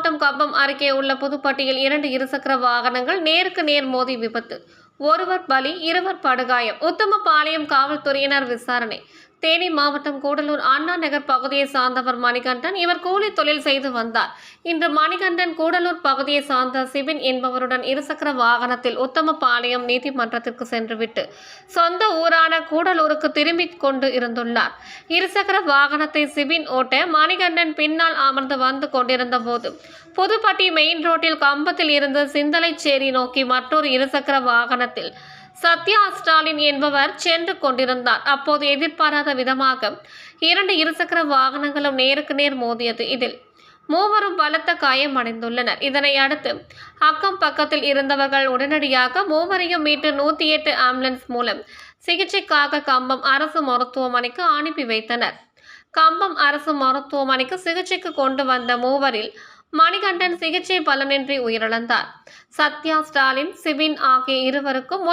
கம்பம் அருகே உள்ள புதுப்பட்டியில் இரண்டு இருசக்கர வாகனங்கள் நேருக்கு நேர் மோதி விபத்து. ஒருவர் பலி இருவர் படுகாயம். உத்தமபாளையம் காவல்துறையினர் விசாரணை. தேனி மாவட்டம் கூடலூர் அண்ணா நகர் பகுதியை சார்ந்தவர் மணிகண்டன் இவர் கூலி தொழில் செய்து வந்தார். இன்று மணிகண்டன் கூடலூர் பகுதியை சார்ந்த சிபின் என்பவருடன் இருசக்கர வாகனத்தில் உத்தமபாளையம் நீதிமன்றத்திற்கு சென்றுவிட்டு சொந்த ஊரான கூடலூருக்கு திரும்பிக் கொண்டு இருந்துள்ளார். இருசக்கர வாகனத்தை சிபின் ஓட்ட மணிகண்டன் பின்னால் அமர்ந்து வந்து கொண்டிருந்த போது புதுப்பட்டி மெயின் ரோட்டில் கம்பத்தில் இருந்து சிந்தலைச்சேரி நோக்கி மற்றொரு இருசக்கர வாகனத்தில் சத்யா ஸ்டாலின் என்பவர் சென்று கொண்டிருந்தார். அப்போது எதிர்பாராத விதமாக இரண்டு இருசக்கர வாகனங்களும் நேருக்கு நேர் மோதியது இதில். மூவரும் பலத்த காயமடைந்துள்ளனர் இதனை அடுத்து அக்கம் பக்கத்தில் இருந்தவர்கள் உடனடியாக மூவரையும் மீட்டு நூற்றி எட்டு ஆம்புலன்ஸ் மூலம் சிகிச்சைக்காக கம்பம் அரசு மருத்துவமனைக்கு அனுப்பி வைத்தனர். கம்பம் அரசு மருத்துவமனைக்கு சிகிச்சைக்கு கொண்டு வந்த மூவரில் மணிகண்டன் சிகிச்சை பலனின்றி உயிரிழந்தார். சத்யா ஸ்டாலின் சிபின் ஆகிய இருவருக்கும்